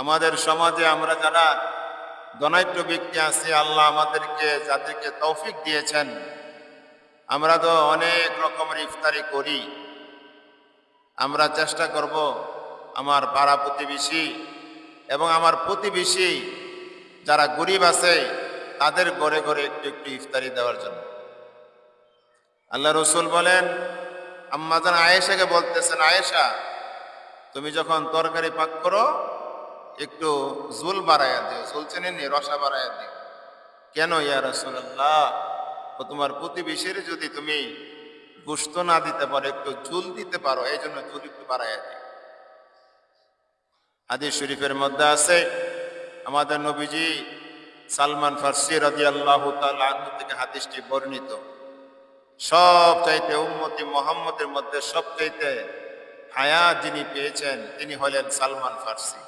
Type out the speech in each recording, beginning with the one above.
আমাদের সমাজে আমরা যারা ধনাঢ্য ব্যক্তি আছি, আল্লাহ আমাদেরকে যাদেরকে তৌফিক দিয়েছেন। আমরা তো অনেক রকমের ইফতারি করি। আমরা চেষ্টা করব আমার পাড়া প্রতিবেশী এবং আমার প্রতিবেশী যারা গরিব আছে, তাদের ঘরে ঘরে একটু একটু ইফতারি দেওয়ার জন্য। আল্লাহ রসুল বলেন আম্মাজান আয়েশাকে বলতেছেন, আয়েশা, তুমি যখন তরকারি পাক করো একটু জুল বাড়াইয়া দিও, জুল চেনেনি রসা বাড়াইয়া দিও। কেন ইয়া রসুল্লাহ ও তোমার প্রতিবেশীর যদি তুমি গুস্ত না দিতে পারো, একটু জুল দিতে পারো, এই জন্য জুল একটু বাড়াইয়া দিও। হাদিস শরীফের মধ্যে আছে, আমাদের নবীজি সালমান ফার্সি রাজি আল্লাহ থেকে হাদিসটি বর্ণিত। সব চাইতে উম্মতি মোহাম্মদের মধ্যে সব চাইতে হায়া যিনি পেয়েছেন, তিনি হলেন সালমান ফার্সি।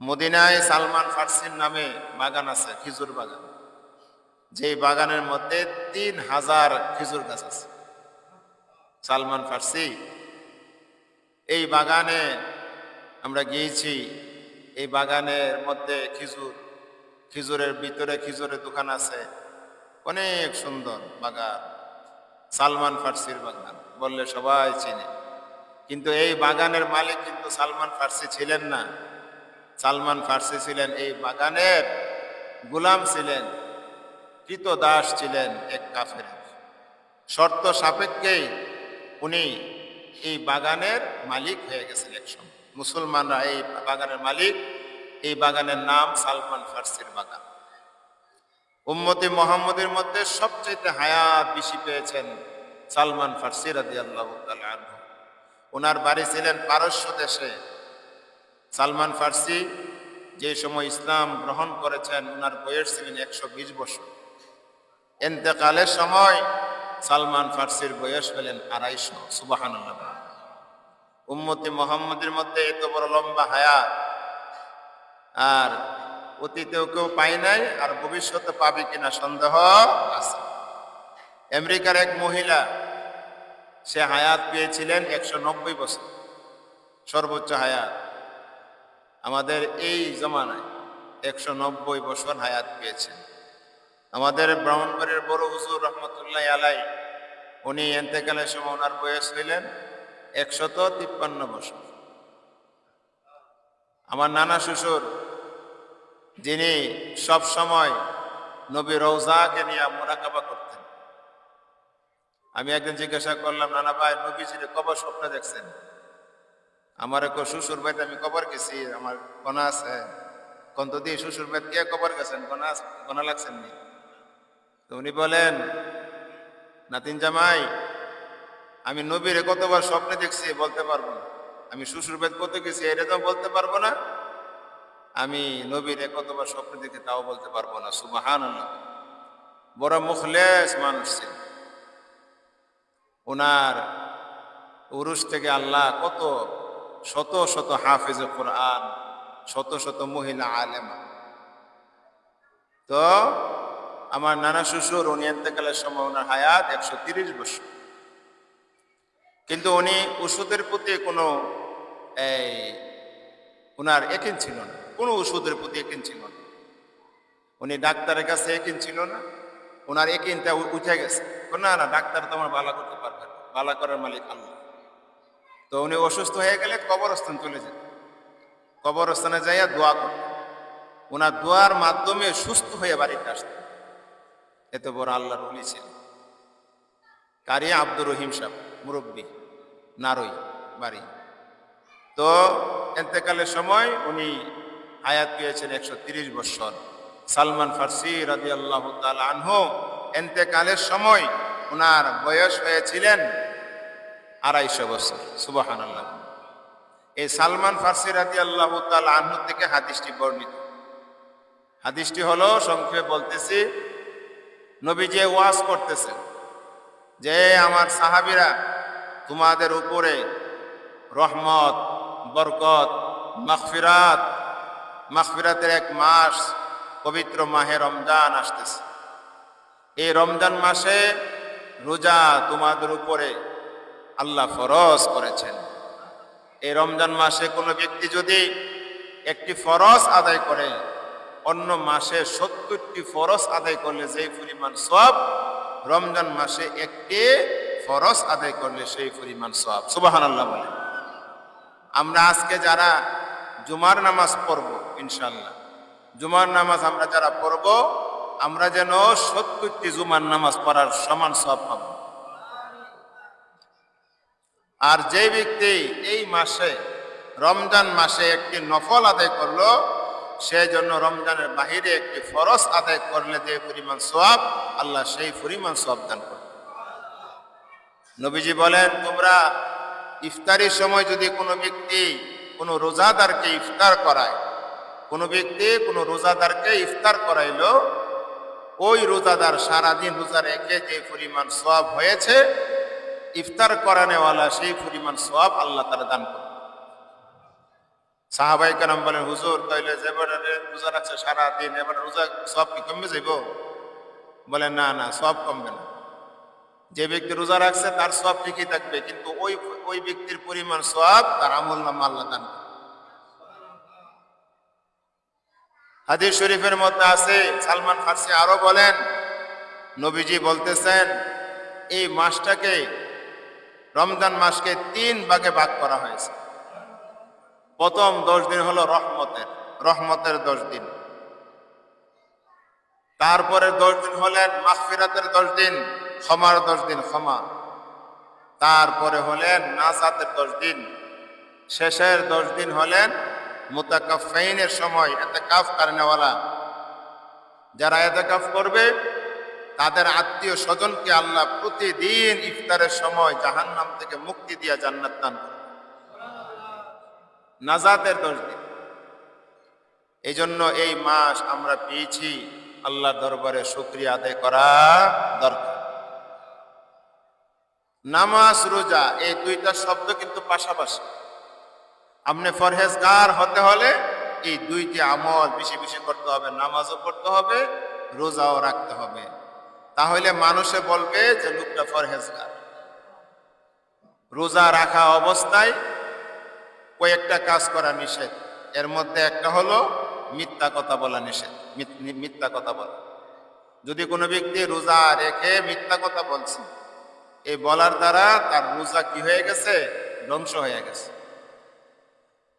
মদিনায় সালমান ফার্সির নামে বাগান আছে, খেজুর বাগান। যে বাগানের মধ্যে তিন হাজার খেজুর গাছ আছে। সালমান ফার্সি, এই বাগানে আমরা গিয়েছি, এই বাগানের মধ্যে খেজুর, খেজুরের ভিতরে খেজুরের দোকান আছে। অনেক সুন্দর বাগান, সালমান ফার্সির বাগান, বললে সবাই চিনে। কিন্তু এই বাগানের মালিক কিন্তু সালমান ফার্সি ছিলেন না। সালমান ফার্সি ছিলেন এই বাগানের গুলাম ছিলেন, কৃত দাস ছিলেন এক কাফের। শর্ত সাপেক্ষেই উনি এই বাগানের মালিক হয়ে গেছেন একসময় মুসলমানরা এই বাগানের মালিক, এই বাগানের নাম সালমান ফার্সির বাগান। উম্মতি মোহাম্মদের মধ্যে সবচেয়ে হায়াত বেশি পেয়েছেন সালমান ফার্সি রাদি আল্লাহ ওনার বাড়ি ছিলেন পারস্য দেশে। সালমান ফার্সি যে সময় ইসলাম গ্রহণ করেছেন ওনার বয়স ছিলেন একশো বিশ বছর। এতেকালের সময় সালমান ফার্সির বয়স হলেন আড়াইশো সুবাহান উম্মতি মোহাম্মদের মধ্যে এত বড় লম্বা হায়া আর অতীতেও কেউ পাই নাই, আর ভবিষ্যতে পাবে কিনা সন্দেহ আছে। আমেরিকার এক মহিলা, সে হায়াত পেয়েছিলেন একশো নব্বই বছর, সর্বোচ্চ হায়াত। আমাদের এই জমানায় একশো নব্বই বছর হায়াত পেয়েছেন। আমাদের ব্রাহ্মণবাড়ির বড় হুজুর রহমতুল্লাহ আলাই, উনি এতেকালের সময় ওনার বয়স হইলেন একশত তিপ্পান্ন বছর। আমার নানা শ্বশুর, যিনি সব সময় নবী রৌজাকে নিয়ে মোরাকাবা করতেন। আমি একদিন জিজ্ঞাসা করলাম, নানা ভাই, নবীজির কবর স্বপ্ন দেখছেন? আমার এক শ্বশুর ভাইতে আমি কবর গেছি, আমার কণা আছে। কন্ত দিয়ে শ্বশুর ভাই, কে কবর গেছেন? কণা কণা লাগছেন নি? তো উনি বলেন, নাতিন জামাই, আমি নবীরে কতবার স্বপ্নে দেখছি, বলতে পারব না। আমি শ্বশুর ভাই কত গেছি এটা তো বলতে পারব না। আমি নবীরে কতবার স্বপ্ন দেখে তাও বলতে পারব না সুবাহান বড় মুখলেস মানুষ ছিল ওনার উরুষ থেকে আল্লাহ কত শত শত হাফিজ কোরআন, শত শত মহিলা আলেমা। তো আমার নানা শ্বশুর, উনি এতেকালের সময় ওনার হায়াত একশো তিরিশ বছর। কিন্তু উনি ওষুধের প্রতি কোনো, এই ওনার একিন ছিল না। কোনো ওষুধের প্রতি একিন ছিল না। উনি ডাক্তারের কাছে একিন ছিল না। ওনার একিনটা উঠে গেছে। না না, ডাক্তার তো আমার ভালো করতে পারবে না। ভালো করার মালিক আল্লাহ। তো উনি অসুস্থ হয়ে গেলে কবরস্থান চলে যেত কবরস্থানে যাইয়া দোয়া করত ওনার দোয়ার মাধ্যমে সুস্থ হয়ে বাড়িতে আসত এত বড় আল্লাহর উলি ছিল। কারিয়া আব্দুর রহিম সাহ মুরব্বী নারই বাড়ি। তো এতেকালের সময় উনি আয়াত পেয়েছেন একশো তিরিশ বৎসর। সালমান ফার্সি রাজি আল্লাহ আনহু এতেকালের সময় ওনার বয়স হয়েছিলেন আড়াইশো বছর সুবাহান আল্লাহ এই সালমান ফার্সি রাজি আল্লাহ আনহু থেকে হাদিসটি বর্ণিত। হাদিসটি হলো, সংক্ষেপে বলতেছি, নবী যে ওয়াজ করতেছে যে আমার সাহাবিরা তোমাদের উপরে রহমত, বরকত মাখফিরাত মাখফিরাতের এক মাস পবিত্র মাহে রমজান আসতেছে। এই রমজান মাসে রোজা তোমাদের উপরে আল্লাহ ফরজ করেছেন। এই রমজান মাসে কোনো ব্যক্তি যদি একটি ফরজ আদায় করে, অন্য মাসে সত্তরটি ফরজ আদায় করলে যেই পরিমাণ সব রমজান মাসে একটি ফরজ আদায় করলে সেই পরিমাণ সব সুবাহান আল্লাহ বলে। আমরা আজকে যারা জুমার নামাজ পড়ব ইনশাল্লাহ জুমার নামাজ আমরা যারা পড়ব, আমরা যেন সত্তরটি জুমার নামাজ পড়ার সমান সব পাব। আর যে ব্যক্তি এই মাসে, রমজান মাসে একটি নফল আদায় করল সেই জন্য রমজানের বাহিরে একটি ফরজ আদায় করলে যে পরিমাণ সোয়াব আল্লাহ সেই পরিমাণ সোয়াব দান করে নবীজি বলেন, তোমরা ইফতারির সময় যদি কোনো ব্যক্তি কোনো রোজাদারকে ইফতার করায়, কোনো ব্যক্তি কোনো রোজাদারকে ইফতার করাইলো, ওই রোজাদার সারাদিন রোজা রেখে যে পরিমাণ সব হয়েছে ইফতার করানেওয়ালা সেই পরিমাণ সব আল্লাহ তারা দান করে সাহাবাই কালাম বলেন, হুজুর, তাইলে যেবারে রোজা রাখছে সারাদিন, এবারে রোজা সব কি কমবে যাইব? বলে, না না সব কমবে না। যে ব্যক্তি রোজা রাখছে তার সব ঠিকই থাকবে, কিন্তু ওই ওই ব্যক্তির পরিমাণ সব তার আমল নাম আল্লাহ দান। হাদিস শরীফের মধ্যে আছে, সালমান ফার্সি আরও বলেন, নবীজি বলতেছেন, এই মাসটাকে রমজান মাসকে তিন ভাগে ভাগ করা হয়েছে। প্রথম দশ দিন হলো রহমতের রহমতের দশ দিন। তারপরে দশ দিন হলেন মাহফিরাতের দশ দিন, ক্ষমার দশ দিন, ক্ষমা। তারপরে হলেন নাসাতের দশ দিন। শেষের দশ দিন হলেন মুতাকাফাইনের সময় এতে কাফ কারণেওয়ালা। যারা এতে কাফ করবে তাদের আত্মীয় স্বজনকে আল্লাহ প্রতিদিন ইফতারের সময় জাহান্নাম থেকে মুক্তি দিয়া জান্নাত দান নাজাতের দশ দিন। এই জন্য এই মাস আমরা পেয়েছি আল্লাহ দরবারে শুক্রিয়া আদায় করা দরকার। নামাজ, রোজা, এই দুইটা শব্দ কিন্তু পাশাপাশি। আপনি ফরহেজগার হতে হলে এই দুইটি আমল বেশি বেশি করতে হবে, নামাজও পড়তে হবে, রোজাও রাখতে হবে। তাহলে মানুষে বলবে যে, লোকটা ফরহেজগার রোজা রাখা অবস্থায় কয়েকটা কাজ করা নিষেধ। এর মধ্যে একটা হলো মিথ্যা কথা বলা নিষেধ, মিথ- মিথ্যা কথা বলা। যদি কোনো ব্যক্তি রোজা রেখে মিথ্যা কথা বলছে, এই বলার দ্বারা তার রোজা কি হয়ে গেছে? ধ্বংস হয়ে গেছে।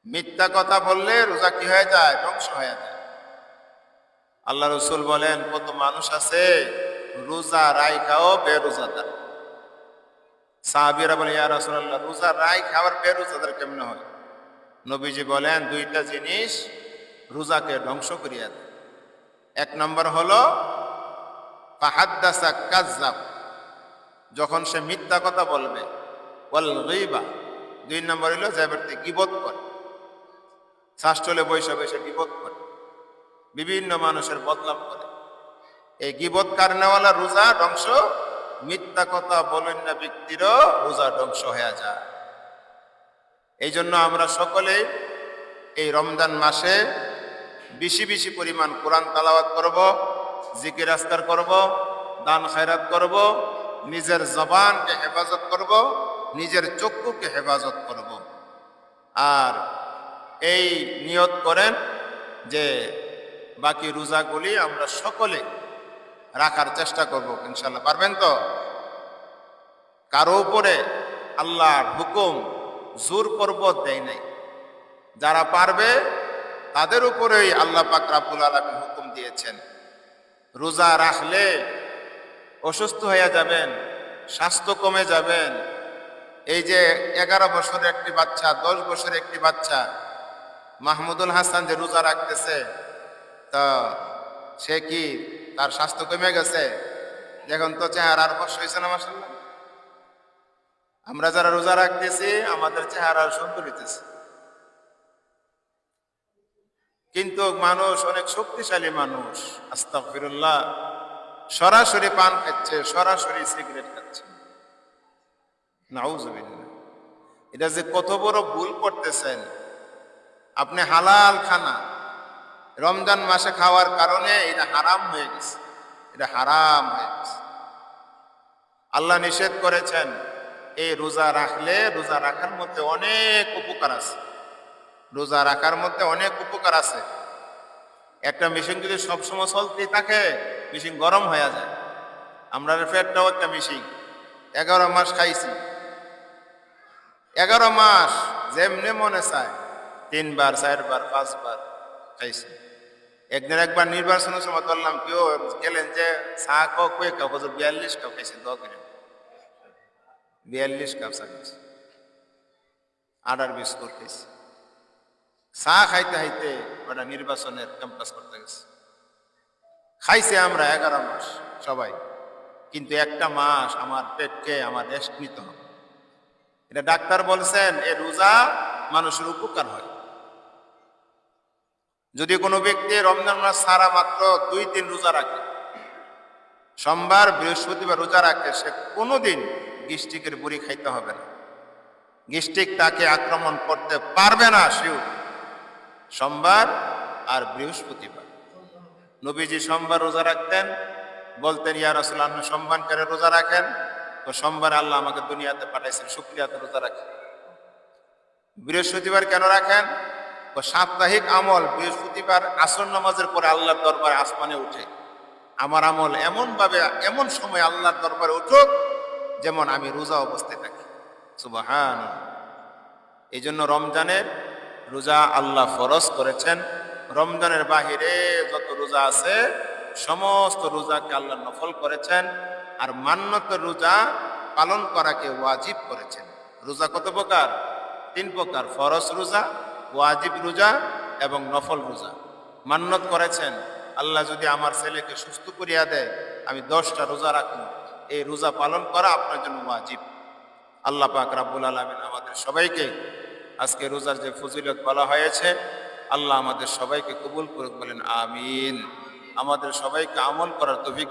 মিথ্যা কথা বললে রোজা কি হয়ে যায়? ধ্বংস হয়ে যায়। আল্লাহ রসুল বলেন, কত মানুষ আছে রোজা রাইখাও বেরোজাদার। সাহাবিরা বলে, ইয়া রাসূলুল্লাহ, রোজা রাই খাবার বেরোজাদার কেমনে হয়? নবীজি বলেন, দুইটা জিনিস রোজাকে ধ্বংস করিয়া দেয়। এক নম্বর হলো, ফাহাদ্দাসা কাজ্জাব যখন সে মিথ্যা কথা বলবে গীবা। দুই নম্বর হলো যে ব্যক্তি গিবত করে। শাস্ত্রলে বৈশা বৈশা গিবত করে। বিভিন্ন মানুষের বদলাম করে। এই গিবত কারণেওয়ালা রোজা ধ্বংস, মিথ্যা কথা বলেন না ব্যক্তিরও রোজা ধ্বংস হয়ে যায়। এই জন্য আমরা সকলে এই রমজান মাসে বেশি বেশি পরিমাণ কোরআন তালাওয়াত করব, জিকির আস্কার করব, দান খায়রাত করব, নিজের জবানকে হেফাজত করব, নিজের চক্ষুকে হেফাজত করব। আর এই নিয়ত করেন যে বাকি রোজাগুলি আমরা সকলে রাখার চেষ্টা করব ইনশাল্লাহ পারবেন তো? কারও উপরে আল্লাহর হুকুম জোর পর্বত দেয় নাই। যারা পারবে, তাদের উপরেই আল্লাহ পাক রাব্বুল আলামিন হুকুম দিয়েছেন। রোজা রাখলে অসুস্থ হয়ে যাবেন, স্বাস্থ্য কমে যাবেন। এই যে এগারো বছরের একটি বাচ্চা, দশ বছরের একটি বাচ্চা, মাহমুদুল হাসান যে রোজা রাখতেছে, তা সে কি তার স্বাস্থ্য কমে গেছে। দেখুন তো চেহারার বর্ষ হয়েছে না মাসাল্লাহ আমরা যারা রোজা রাখতেছি, আমাদের চেহারা সুন্দর হইতেছে। কিন্তু মানুষ অনেক শক্তিশালী মানুষ, আস্তাগফিরুল্লাহ, সরাসরি পান খাচ্ছে, সরাসরি সিগারেট খাচ্ছে। নাউজুবিল্লাহ। এটা যে কত বড় ভুল করতেছেন। আপনি হালাল খানা রমজান মাসে খাওয়ার কারণে এটা হারাম হয়ে গেছে। এটা হারাম হয়ে গেছে। আল্লাহ নিষেধ করেছেন, এই রোজা রাখলে, রোজা রাখার মধ্যে অনেক উপকার আছে। রোজা রাখার মধ্যে অনেক উপকার আছে। একটা মেশিন যদি সবসময় চলতে থাকে, মেশিন গরম হয়ে যায়। আমরা পেটটাও একটা মেশিন। এগারো মাস খাইছি। এগারো মাস যেমনি মনে চায়, তিনবার, চারবার, পাঁচবার খাইছি। একদিন একবার নির্বাচনের সময় ধরলাম কেউ গেলেন যে চা খাও কয়ে খাও হুজুর বিয়াল্লিশ কাপ খাইছে দশ করে বিয়াল্লিশ কাপ চা খাইছে। আডার বিস্কুট খাইছে। চা খাইতে খাইতে ওটা নির্বাচনের ক্যাম্পাস করতে গেছে। খাইছে আমরা এগারো মাস, সবাই। কিন্তু একটা মাস আমার পেটকে, আমার রেস্ট নিতে হবে। এটা ডাক্তার বলছেন, এ রোজা মানুষের উপকার হয়। যদি কোনো ব্যক্তি রমজান মাস সারা মাত্র দুই দিন রোজা রাখে, সোমবার বৃহস্পতিবার রোজা রাখে, সে কোনোদিন গিস্টিকের বুড়ি খাইতে হবে না। গিস্টিক তাকে আক্রমণ করতে পারবে না সেও সোমবার আর বৃহস্পতিবার। নবীজি সোমবার রোজা রাখতেন, বলতেন, ইয়া রসুল আপনি সোমবার করে রোজা রাখেন? তো সোমবার আল্লাহ আমাকে দুনিয়াতে পাঠাইছেন শুক্রিয়াতে রোজা রাখেন। বৃহস্পতিবার কেন রাখেন? সাপ্তাহিক আমল বৃহস্পতিবার আসর নামাজের পরে আল্লাহর দরবারে আসমানে উঠে। আমার আমল এমন ভাবে এমন সময় আল্লাহর দরবারে উঠুক যেমন আমি রোজা অবস্থায় থাকি। সুবাহান এই জন্য রমজানের রোজা আল্লাহ ফরজ করেছেন। রমজানের বাহিরে যত রোজা আছে, সমস্ত রোজাকে আল্লাহ নফল করেছেন। আর মান্যত রোজা পালন করাকে ওয়াজিব করেছেন। রোজা কত প্রকার? তিন প্রকার। ফরজ রোজা ওয়াজিব রোজা এবং নফল রোজা। মান্যত করেছেন, আল্লাহ যদি আমার ছেলেকে সুস্থ করিয়া দেয়, আমি দশটা রোজা রাখুন এই রোজা পালন করা আপনার জন্য ওয়াজিব। আল্লাহ পাক রাব্বুল আলমিন আমাদের সবাইকে আজকে রোজার যে ফজিলত বলা হয়েছে, আল্লাহ আমাদের সবাইকে কবুল করুক, বলেন আমিন। আমাদের সবাইকে আমল করার তৌফিক